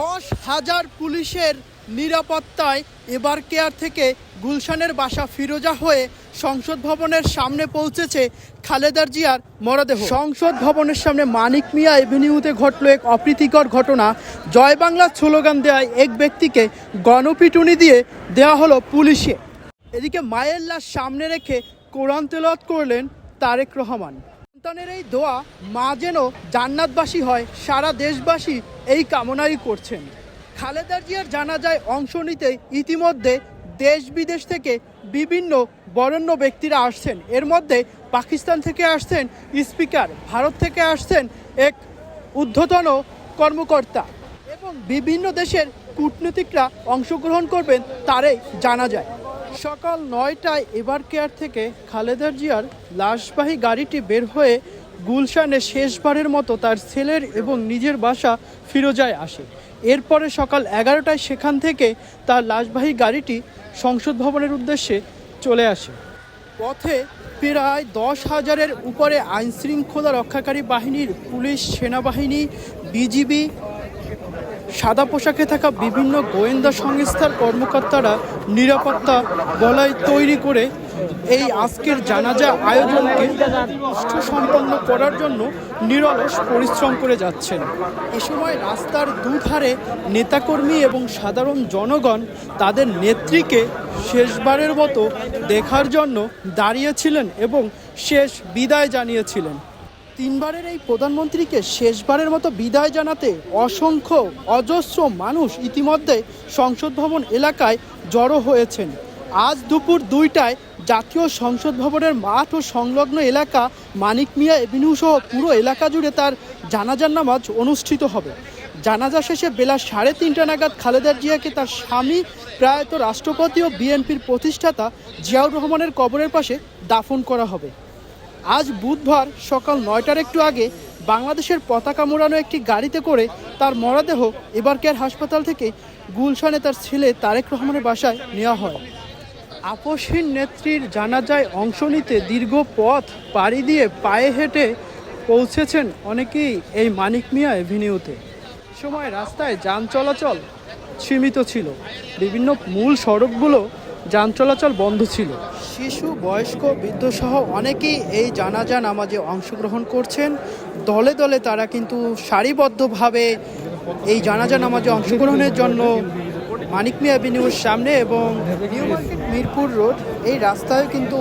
দশ হাজার পুলিশের নিরাপত্তায় এবার কেয়ার থেকে গুলশানের বাসা ফিরোজা হয়ে সংসদ ভবনের সামনে পৌঁছেছে খালেদার জিয়ার মরদেহ। সংসদ ভবনের সামনে মানিক মিয়া এভিনিউতে ঘটল এক অপ্রীতিকর ঘটনা। জয় বাংলা স্লোগান দেওয়ায় এক ব্যক্তিকে গণপিটুনি দিয়ে দেওয়া হলো পুলিশে। এদিকে মায়ের লাশ সামনে রেখে কোরআন তেলাওয়াত করলেন তারেক রহমান। সন্তানের এই দোয়া মা যেন জান্নাতবাসী হয়, সারা দেশবাসী এই কামনাই করছেন। খালেদা জিয়ার জানাজায় অংশ নিতে ইতিমধ্যে দেশ বিদেশ থেকে বিভিন্ন বরেণ্য ব্যক্তিরা আসছেন। এর মধ্যে পাকিস্তান থেকে আসছেন স্পিকার, ভারত থেকে আসছেন এক ঊর্ধ্বতন কর্মকর্তা এবং বিভিন্ন দেশের কূটনীতিকরা অংশগ্রহণ করবেন তারই জানা যায় সকাল নয়টায় এবার কেয়ার থেকে খালেদা জিয়ার লাশবাহী গাড়িটি বের হয়ে গুলশানে শেষবারের মতো তার ছেলের এবং নিজের বাসা ফিরোজায় আসে। এরপরে সকাল এগারোটায় সেখান থেকে তার লাশবাহী গাড়িটি সংসদ ভবনের উদ্দেশ্যে চলে আসে। পথে প্রায় দশ হাজারের উপরে আইনশৃঙ্খলা রক্ষাকারী বাহিনীর পুলিশ, সেনাবাহিনী, বিজিবি সাদা পোশাকে থাকা বিভিন্ন গোয়েন্দা সংস্থার কর্মকর্তারা নিরাপত্তা বলয় তৈরি করে এই আজকের জানাজা আয়োজনকে সুসম্পন্ন করার জন্য নিরলস পরিশ্রম করে যাচ্ছেন। এ সময় রাস্তার দুধারে নেতাকর্মী এবং সাধারণ জনগণ তাদের নেত্রীকে শেষবারের মতো দেখার জন্য দাঁড়িয়েছিলেন এবং শেষ বিদায় জানিয়েছিলেন। তিনবারের এই প্রধানমন্ত্রীকে শেষবারের মতো বিদায় জানাতে অসংখ্য অজস্র মানুষ ইতিমধ্যে সংসদ ভবন এলাকায় জড়ো হয়েছেন। আজ দুপুর দুইটায় জাতীয় সংসদ ভবনের মাঠ ও সংলগ্ন এলাকা মানিক মিয়া এভিনিউ সহ পুরো এলাকা জুড়ে তার জানাজার নামাজ অনুষ্ঠিত হবে। জানাজা শেষে বেলা সাড়ে তিনটা নাগাদ খালেদা জিয়াকে তার স্বামী, প্রয়াত রাষ্ট্রপতি ও বিএনপির প্রতিষ্ঠাতা জিয়াউর রহমানের কবরের পাশে দাফন করা হবে। আজ বুধবার সকাল নয়টার একটু আগে বাংলাদেশের পতাকা মোড়ানো একটি গাড়িতে করে তার মরদেহ এবার হাসপাতাল থেকে গুলশানে তার ছেলে তারেক রহমানের বাসায় নেওয়া হয়। আপসহীন নেত্রীর জানাজায় অংশ নিতে দীর্ঘ পথ পাড়ি দিয়ে পায়ে হেঁটে পৌঁছেছেন অনেকেই এই মানিক মিয়া এভিনিউতে। সময় রাস্তায় যান চলাচল সীমিত ছিল। বিভিন্ন মূল সড়কগুলো যান চলাচল বন্ধ ছিল। শিশু, বয়স্ক বৃদ্ধসহ অনেকেই এই জানাজা নামাজে অংশগ্রহণ করছেন। দলে দলে তারা কিন্তু সারিবদ্ধভাবে এই জানাজা নামাজে অংশগ্রহণের জন্য মানিক মিয়া অ্যাভিনিউর সামনে এবং নিউ মার্কেট মিরপুর রোড এই রাস্তায় কিন্তু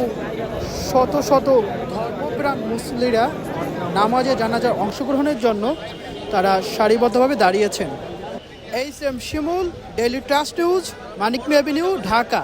শত শত ধর্মপ্রাণ মুসলিরা নামাজে জানাজার অংশগ্রহণের জন্য তারা সারিবদ্ধভাবে দাঁড়িয়েছেন। H M Shimul, daily trust news, Manik Mia avenue Dhaka.